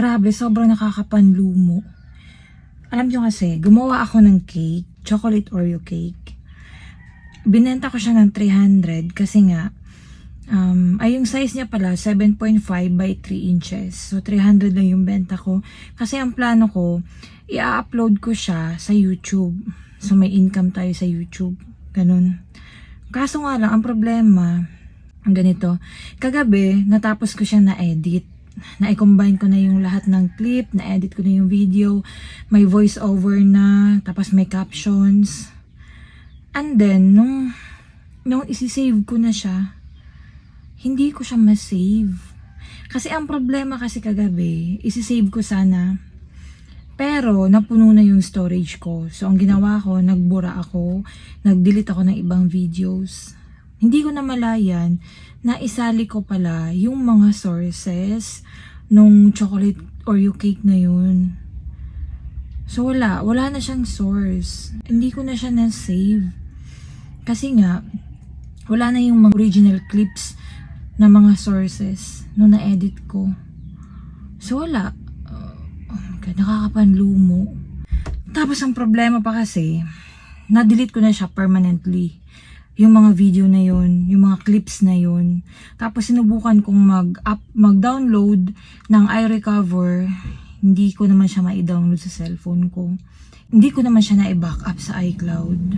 Grabe, sobrang nakakapanlumo. Alam nyo kasi, gumawa ako ng cake, chocolate Oreo cake. Binenta ko siya ng 300 kasi nga, um, ay yung size niya pala, 7.5 by 3 inches. So, 300 lang yung benta ko. Kasi ang plano ko, i-upload ko siya sa YouTube. So, may income tayo sa YouTube. Ganun. Kaso nga lang, ang problema, ang ganito, kagabi, natapos ko siya na-edit. Na-combine ko na yung lahat ng clip, na-edit ko na yung video, may voice over na, tapos may captions. And then, nung, nung isi-save ko na siya, hindi ko siya ma-save. Kasi ang problema kasi kagabi, isi-save ko sana, pero napuno na yung storage ko. So, ang ginawa ko, nagbura ako, nag-delete ako ng ibang videos. Hindi ko na malayan na isali ko pala yung mga sources nung chocolate Oreo cake na yun. So, wala. Wala na siyang source. Hindi ko na siya na-save. Kasi nga, wala na yung mga original clips na mga sources nung na-edit ko. So, wala. Uh, oh my God, nakakapanlumo. Tapos, ang problema pa kasi, na-delete ko na siya permanently. Yung mga video na yun, yung mga clips na yun. Tapos, sinubukan kong mag-up, mag-download ng iRecover. Hindi ko naman siya ma-download sa cellphone ko. Hindi ko naman siya na-backup sa iCloud.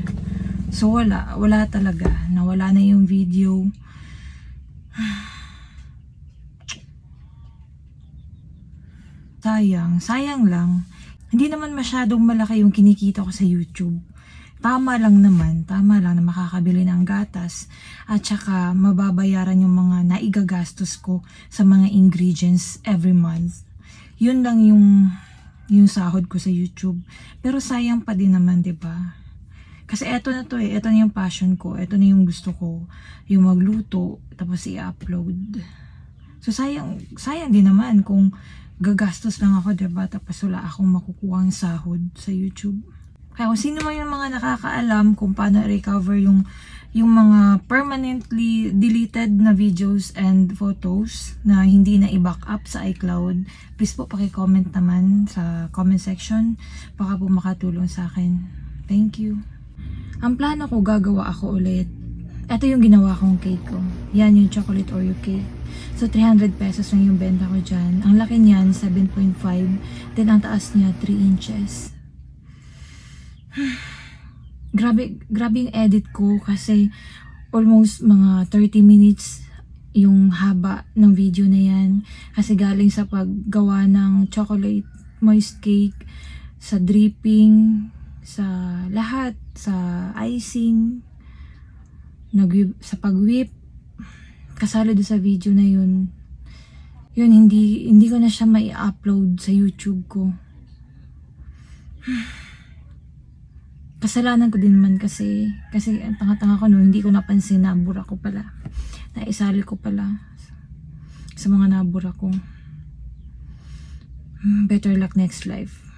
So, wala. Wala talaga. Nawala na yung video. Sayang. Sayang lang. Hindi naman masyadong malaki yung kinikita ko sa YouTube. Tama lang naman. Tama lang na makakabili ng gatas. At saka mababayaran yung mga naigagastos ko sa mga ingredients every month. Yun lang yung yung sahod ko sa YouTube. Pero sayang pa din naman, 'di ba? Kasi eto na to eh, eto na yung passion ko, eto na yung gusto ko, yung magluto, tapos i-upload. So sayang, sayang din naman kung gagastos lang ako, 'di ba? Tapos wala akong makukuha sahod sa YouTube. Kaya kung sino man yung mga nakakaalam kung paano recover yung yung mga permanently deleted na videos and photos na hindi na i-backup sa iCloud, please po paki-comment naman sa comment section. Baka po makatulong sa akin. Thank you. Ang plano ko, gagawa ako ulit. Ito yung ginawa kong cake ko. Yan yung chocolate Oreo cake. So, 300 pesos lang yung benta ko dyan. Ang laki niyan, 7.5. Then, ang taas niya, 3 inches. grabe, grabe yung edit ko kasi almost mga 30 minutes yung haba ng video na yan. Kasi galing sa paggawa ng chocolate moist cake, sa dripping, sa lahat, sa icing, nag sa pag-whip, kasali doon sa video na yun. Yun, hindi, hindi ko na siya mai-upload sa YouTube ko. Kasalanan ko din naman kasi, kasi ang tanga-tanga ko no, hindi ko napansin na bura ko pala. Naisali ko pala sa mga nabura ko. Hmm, Better luck next life.